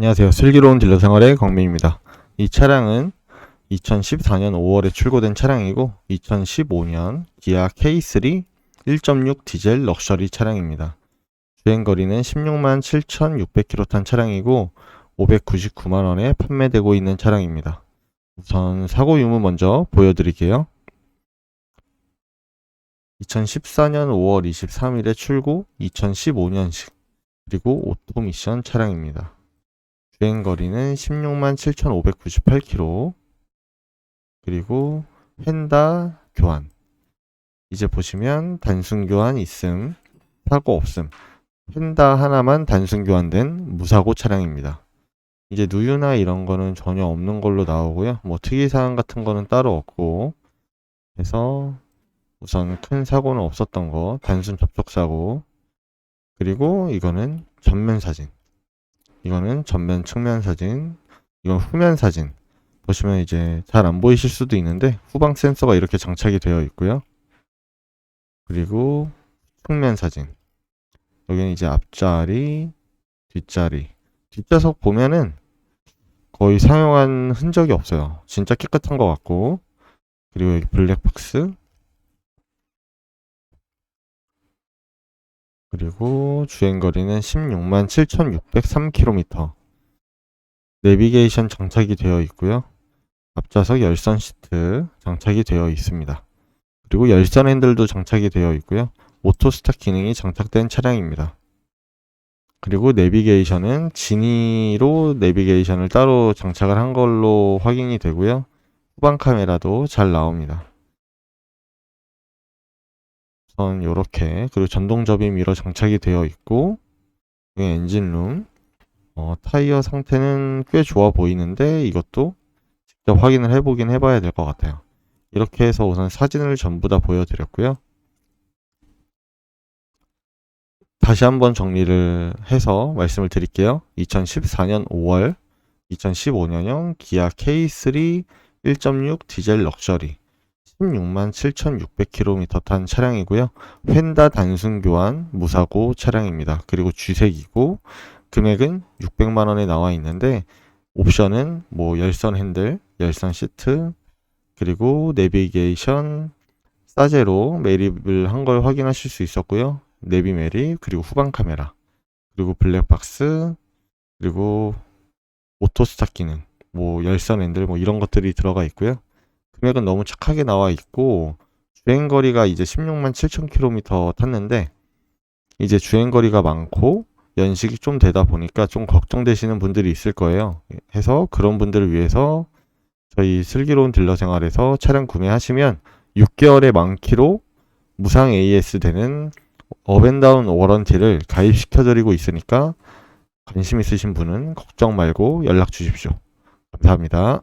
안녕하세요. 슬기로운 딜러 생활의 광민입니다. 이 차량은 2014년 5월에 출고된 차량이고 2015년 기아 K3 1.6 디젤 럭셔리 차량입니다. 주행 거리는 16만 7,600km 탄 차량이고 599만 원에 판매되고 있는 차량입니다. 우선 사고 유무 먼저 보여드릴게요. 2014년 5월 23일에 출고, 2015년식, 그리고 오토 미션 차량입니다. 주행 거리는 16만 7,598km. 그리고 펜다 교환. 이제 보시면 단순 교환 있음, 사고 없음. 펜다 하나만 단순 교환된 무사고 차량입니다. 이제 누유나 이런 거는 전혀 없는 걸로 나오고요. 뭐 특이사항 같은 거는 따로 없고 해서 우선 큰 사고는 없었던 거, 단순 접촉 사고. 그리고 이거는 전면 사진. 이거는 전면 측면 사진. 이건 후면 사진. 보시면 이제 잘 안 보이실 수도 있는데 후방 센서가 이렇게 장착이 되어 있고요. 그리고 측면 사진. 여기는 이제 앞자리, 뒷자리. 뒷좌석 보면은 거의 사용한 흔적이 없어요. 진짜 깨끗한 것 같고. 그리고 여기 블랙박스. 그리고 주행거리는 16만 7,603km. 내비게이션 장착이 되어 있고요. 앞좌석 열선 시트 장착이 되어 있습니다. 그리고 열선 핸들도 장착이 되어 있고요. 오토 스타트 기능이 장착된 차량입니다. 그리고 내비게이션은 지니로 내비게이션을 따로 장착을 한 걸로 확인이 되고요. 후방 카메라도 잘 나옵니다. 우선 요렇게 그리고 전동 접이 미러 장착이 되어 있고 여기 엔진룸 어, 타이어 상태는 꽤 좋아 보이는데 이것도 직접 확인을 해보긴 해봐야 될 것 같아요. 이렇게 해서 우선 사진을 전부 다 보여드렸고요. 다시 한번 정리를 해서 말씀을 드릴게요. 2014년 5월, 2015년형 기아 K3 1.6 디젤 럭셔리 16만 7,600km 탄 차량이고요. 펜다 단순 교환 무사고 차량입니다. 그리고 쥐색이고 금액은 600만 원에 나와 있는데 옵션은 뭐 열선 핸들, 열선 시트, 그리고 내비게이션 싸제로 매립을 한 걸 확인하실 수 있었고요. 내비 매립, 그리고 후방 카메라, 그리고 블랙박스, 그리고 오토 스타트 기능, 뭐 열선 핸들 뭐 이런 것들이 들어가 있고요. 금액은 너무 착하게 나와 있고 주행 거리가 이제 16만 7천 km 탔는데 이제 주행 거리가 많고 연식이 좀 되다 보니까 좀 걱정되시는 분들이 있을 거예요. 해서 그런 분들을 위해서 저희 슬기로운 딜러 생활에서 차량 구매하시면 6개월의 만키로 무상 AS 되는 업앤다운 워런티를 가입시켜 드리고 있으니까 관심 있으신 분은 걱정 말고 연락 주십시오. 감사합니다.